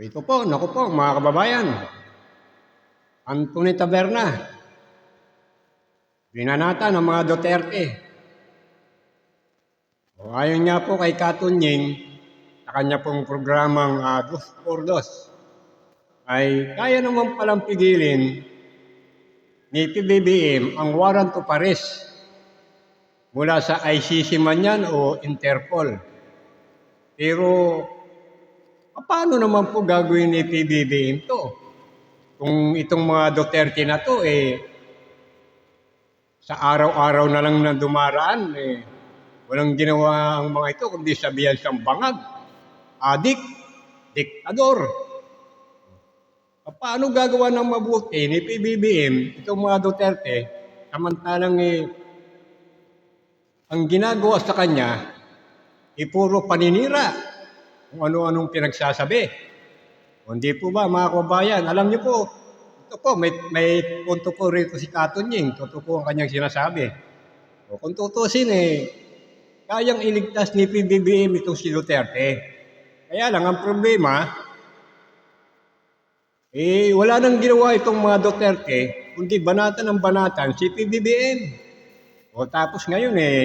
Ito po, naku po, mga kababayan. Anthony Taberna. Binanata ng mga Duterte. O, ayon nga po kay Katunying, sa kanya pong programang uh, Dos por Dos, ay kaya naman palang pigilin ni PBBM ang warrant of arrest mula sa ICC man yan o Interpol. Pero paano naman po gagawin ni PBBM to? Kung itong mga Duterte na to, eh, sa araw-araw na lang na dumaraan, eh, walang ginawa ang mga ito, kundi sabihan siyang bangag, adik, diktador. Paano gagawa ng mabuti ni PBBM, itong mga Duterte, samantalang eh, ang ginagawa sa kanya, eh, puro paninira kung ano-anong pinagsasabi. Hindi po ba, mga kababayan, alam niyo po, ito po, may, may punto po rito si Katunying, totoo po ang kanyang sinasabi. O, kung tutusin eh, kayang iligtas ni PBBM itong si Duterte. Kaya lang, ang problema, eh, wala nang ginawa itong mga Duterte, kundi banatan ng banatan si PBBM. O tapos ngayon eh,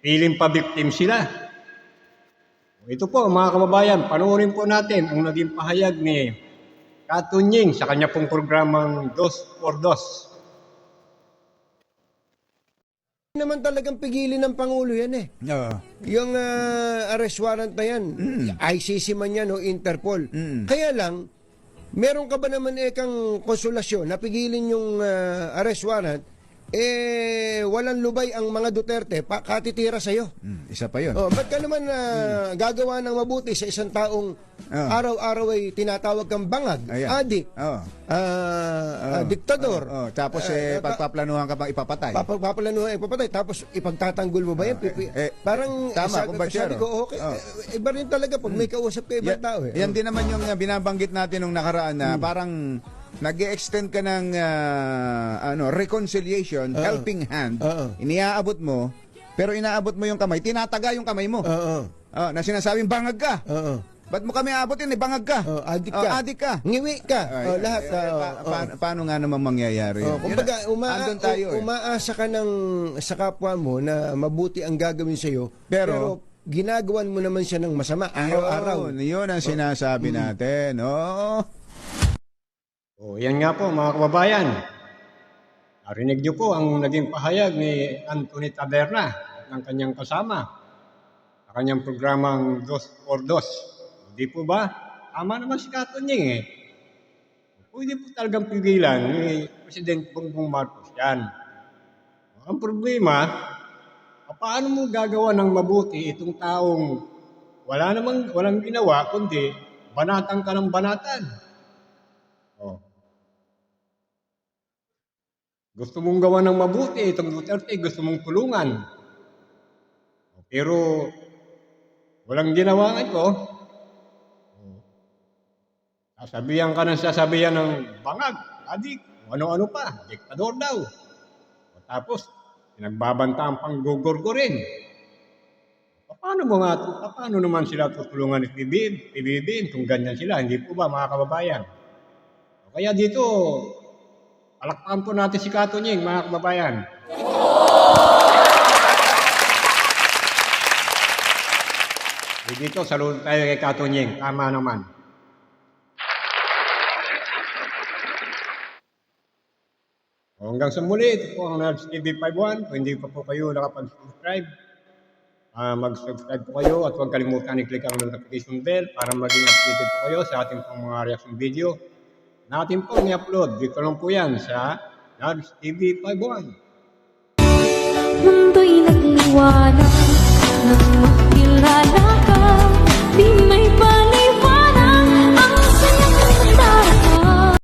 piling pa victim sila. Ito po mga kababayan, panoorin po natin ang naging pahayag ni Katunying sa kanya pong programang Dos por Dos. Hindi naman talagang pigilin ng Pangulo yan eh. Oo. Yung ah, arrest warrant na yan, ICC man yan o Interpol. Mm. Kaya lang, meron ka ba naman eh kang konsolasyon na pigilin yung ah, arrest warrant, eh walang lubay ang mga Duterte, pa, katitira sa'yo. Mm, isa pa yun. Oh, ba't ka naman ah, gagawa ng mabuti sa isang taong Oo. araw-araw ay tinatawag kang bangag, Ayan. adik, Oo. ah, ah, Oo. diktador, Oo. Tapos Ah, eh, pa- pagpaplanuhan ka pang ipapatay. Papagpapalanuhan, ipapatay, tapos ipagtatanggol mo ba yan? Pipi- eh, parang, tama, sabi, sabi ko, oh. okay, Oh. eh, iba rin talaga pag may kausap ka ibang Yan- tao eh. Yan din naman yung uh, binabanggit natin nung nakaraan na parang nag extend ka ng uh, ano, reconciliation, helping hand. Oo. Iniaabot mo, pero inaabot mo yung kamay, tinataga yung kamay mo. Oo, Oh, na sinasabing bangag ka. oo, Ba't mo kami aabotin? Eh, bangag ka. oo, adik Oh, ka. adik ka. Ngiwi ka. Ay, Oh, lahat. eh, oo, pa- oo. pa- paano nga naman mangyayari Oh, kumbaga, uma- tayo u- eh. umaasa ka ng sa kapwa mo na mabuti ang gagawin sa iyo, Pero- ginagawan mo naman siya ng masama araw-araw. Yun, yun ang sinasabi natin. Oh. O yan nga po mga kababayan. Narinig niyo po ang naging pahayag ni Anthony Taberna ng kanyang kasama sa kanyang programang Dos por Dos. Hindi po ba? Tama naman si Katunying eh. Pwede po talagang pigilan ni President Bongbong Marcos yan. Ang problema, paano mo gagawa ng mabuti itong taong wala namang walang ginawa kundi banatan ka ng banatan. Oh. Gusto mong gawa ng mabuti itong Duterte, gusto mong tulungan. Pero walang ginawa ito. Sasabihan ka ng sasabihan ng bangag, adik, ano-ano pa, diktador daw. O tapos, pinagbabanta ang panggugurgurin. Paano mo nga, paano naman sila tutulungan ni PBB, PBB kung ganyan sila? Hindi po ba mga kababayan? O Kaya dito, palakpakan po natin si Kato Nying, mga kababayan. Eh, dito, saludo tayo kay Kato Nying. Tama naman. O, Hanggang sa muli, ito po ang Narbs TV 51. Kung hindi pa po kayo nakapag-subscribe, ah, mag-subscribe po kayo at huwag kalimutan i-click ang notification bell para maging updated po kayo sa ating pong mga reaction video natin po ni-upload. Dito lang po yan sa Narbs TV 51. Mundo'y nagliwanag